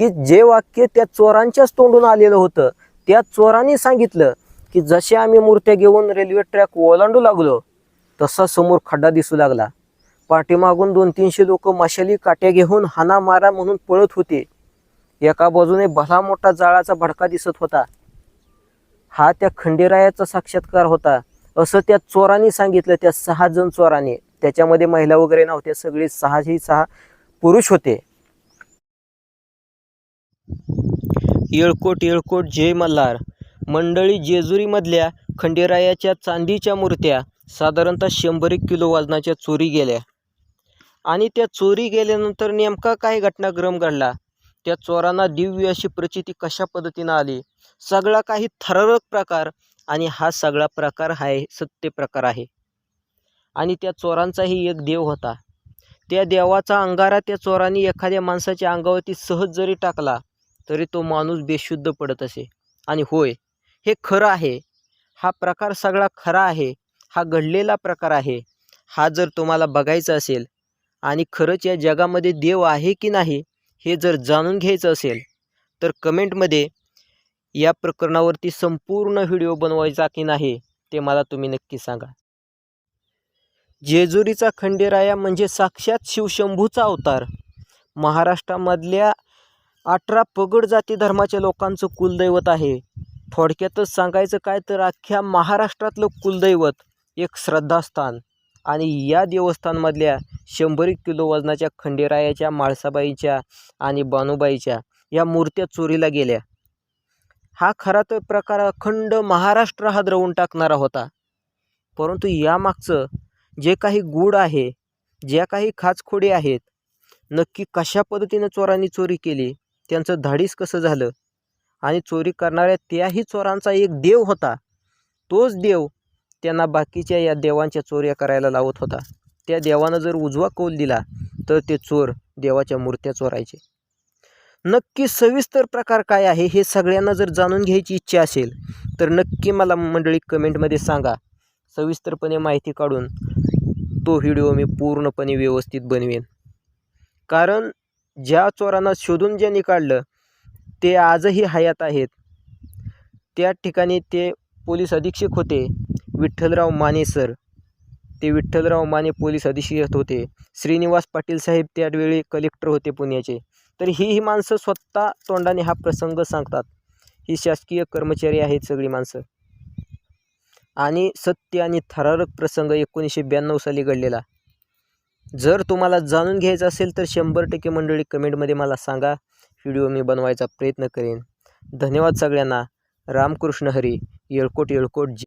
की जे वाक्य त्या चोरांच्याच तोंडून आलेलं होतं त्या चोरांनी सांगितलं की जसे आम्ही मूर्त्या घेऊन रेल्वे ट्रॅक ओलांडू लागलो तसा समोर खड्डा दिसू लागला. पाठीमागून दोन तीनशे लोक मशाली काट्या घेऊन हाना मारा म्हणून पळत होते. एका बाजूने भला मोठा जाळाचा भडका दिसत होता. हा त्या खंडेरायाचा साक्षात्कार होता. असं त्या चोरांनी सांगितलं. त्या सहा जण चोरांनी. त्याच्यामध्ये महिला वगैरे नव्हत्या. सगळे सहाही सहा पुरुष होते. येळकोट येळकोट जय मल्हार. मंडळी जेजुरीमधल्या खंडेरायाच्या चांदीच्या मूर्त्या साधारणतः शंभर एक किलो वजनाच्या चोरी गेल्या. आणि त्या चोरी गेल्यानंतर नेमका काय घटनाक्रम घडला? त्या चोरांना दिव्य अशी प्रचिती कशा पद्धतीनं आली? सगळा काही थरारक प्रकार आणि हा सगळा प्रकार आहे सत्य प्रकार आहे. आणि त्या चोरांचाही एक देव होता. त्या देवाचा अंगारा त्या चोरांनी एखाद्या माणसाच्या अंगावरती सहज जरी टाकला तरी तो माणूस बेशुद्ध पडत असे. आणि होय हे खरं आहे. हा प्रकार सगळा खरा आहे. हा घडलेला प्रकार आहे. हा जर तुम्हाला बघायचा असेल आणि खरंच या जगामध्ये देव आहे की नाही हे जर जाणून घ्यायचं असेल तर कमेंटमध्ये या प्रकरणावरती संपूर्ण व्हिडिओ बनवायचा की नाही ते मला तुम्ही नक्की सांगा. जेजुरीचा खंडेराया म्हणजे साक्षात शिवशंभूचा अवतार. महाराष्ट्रामधल्या अठरा पगड जाती धर्माच्या लोकांचं कुलदैवत आहे. थोडक्यातच सांगायचं काय तर अख्ख्या महाराष्ट्रातलं कुलदैवत एक श्रद्धास्थान. आणि या देवस्थानमधल्या शंभर एक किलो वजनाच्या खंडेरायाच्या माळसाबाईच्या आणि बानुबाईच्या या मूर्त्या चोरीला गेल्या. हा खरा तर प्रकार अखंड महाराष्ट्र हादरवून टाकणारा होता. परंतु यामागचं जे काही गूढ आहे ज्या काही खाचखोडी आहेत नक्की कशा पद्धतीनं चोरांनी चोरी केली? त्यांचं धाडीस कसं झालं? आणि चोरी करणाऱ्या त्याही चोरांचा एक देव होता. तोच देव त्यांना बाकीच्या या देवांच्या चोऱ्या करायला लावत होता. त्या देवानं जर उजवा कौल दिला तर ते चोर देवाच्या मूर्त्या चोरायचे. नक्की सविस्तर प्रकार काय आहे हे सगळ्यांना जर जाणून घ्यायची इच्छा असेल तर नक्की मला मंडळी कमेंटमध्ये सांगा. सविस्तरपणे माहिती काढून तो व्हिडिओ मी पूर्णपणे व्यवस्थित बनवेन. कारण ज्या चोरांना शोधून ज्यांनी काढलं ते आजही हयात आहेत. त्या ठिकाणी ते पोलीस अधीक्षक होते. विठ्ठलराव माने सर. ते विठ्ठलराव माने पोलीस अधीक्षक होते. श्रीनिवास पाटील साहेब त्यावेळी कलेक्टर होते पुण्याचे. तर ही ही माणसं स्वतः तोंडाने हा प्रसंग सांगतात. ही शासकीय कर्मचारी आहेत सगळी माणसं. आणि सत्य आणि थरारक प्रसंग एकोणीसशे ब्याण्णव साली घडलेला. जर तुम्हाला जाणून घ्यायचं असेल तर शंभर टक्के मंडळी कमेंटमध्ये मला सांगा. व्हिडिओ मी बनवायचा प्रयत्न करेन. धन्यवाद सगळ्यांना. रामकृष्ण हरी. येळकोट येळकोट. जी